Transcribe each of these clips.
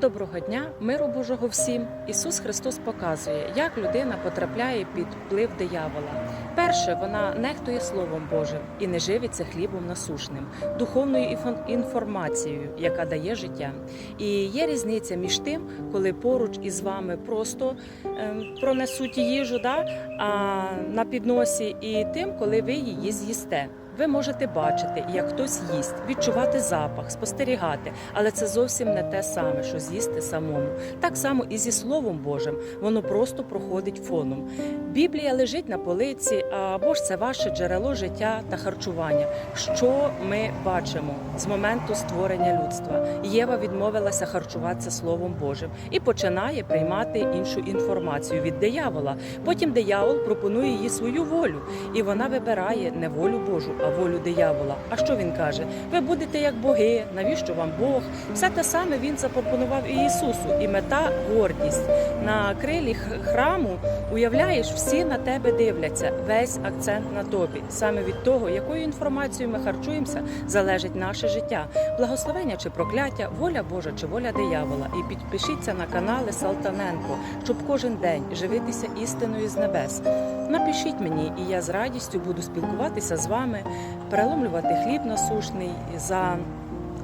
Доброго дня, миру Божого всім. Ісус Христос показує, як людина потрапляє під вплив диявола. Перше, вона нехтує Словом Божим і не живиться хлібом насушним, духовною інформацією, яка дає життя. І є різниця між тим, коли поруч із вами просто ем, пронесуть їжу да, а, на підносі, і тим, коли ви її з'їсте. Ви можете бачити, як хтось їсть, відчувати запах, спостерігати, але це зовсім не те саме, що з'їсти самому. Так само і зі Словом Божим, воно просто проходить фоном. Біблія лежить на полиці, або ж це ваше джерело життя та харчування. Що ми бачимо з моменту створення людства? Єва відмовилася харчуватися Словом Божим і починає приймати іншу інформацію від диявола. Потім диявол пропонує їй свою волю, і вона вибирає не волю Божу, а волю диявола. А що він каже? Ви будете як боги, навіщо вам Бог? Все те саме він запропонував і Ісусу. І мета гордість на крилі храму. Уявляєш, всі на тебе дивляться. Весь акцент на тобі. Саме від того, якою інформацією ми харчуємося, залежить наше життя. Благословення чи прокляття, воля Божа чи воля диявола. І підпишіться на канали Салтаненко, щоб кожен день живитися істиною з небес. Напишіть мені, і я з радістю буду спілкуватися з вами, переломлювати хліб насушний за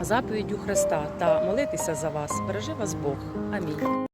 заповіддю Христа та молитися за вас. Бережи вас Бог. Амінь.